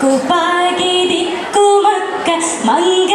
ದಿಕ್ಕು ಬಾಗಿ ದಿಕ್ಕು ಮಕ್ಕ ಮಂಗ